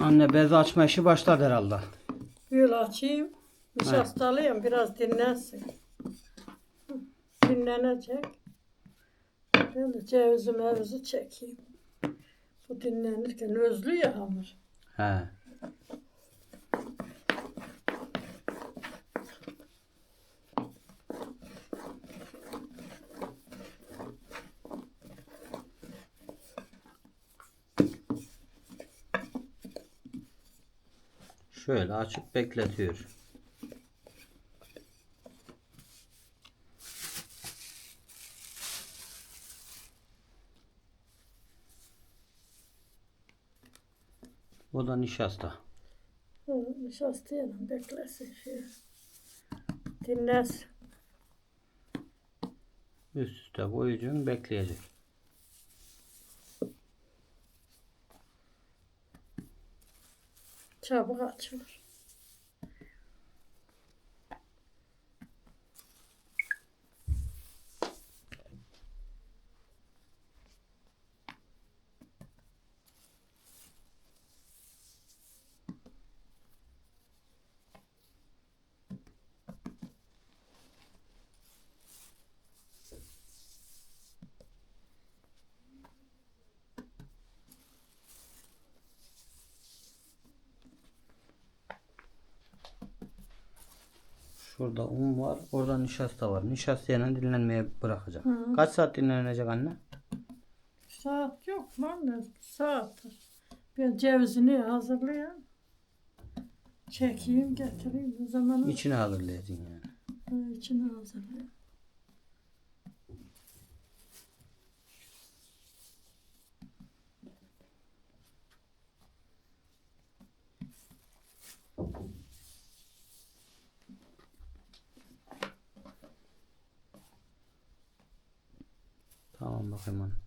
Anne bez açma işi başladı herhalde. Böyle açayım. Nişastalıyım biraz dinlensin. Dinlenecek. Ben de cevizi mevizi çekeyim. Bu dinlenirken özlü ya hamur. He. Şöyle açıp bekletiyor. Bu da nişasta. Hı, Nişastayla beklesin şey. Dinlensin. Üst üste koyacağım bekleyecek. Çabuk açılır. Şurada un var. Orada nişasta var. Nişastayla dinlenmeye bırakacağım. Hı. Kaç saat dinlenecek anne? Saat yok lan ne saattir. Ben cevizini hazırlayayım. Çekeyim getireyim o zaman İçine hazırlayacaksın yani. Ha, içine hazırlayayım. Tamam bakayım anne.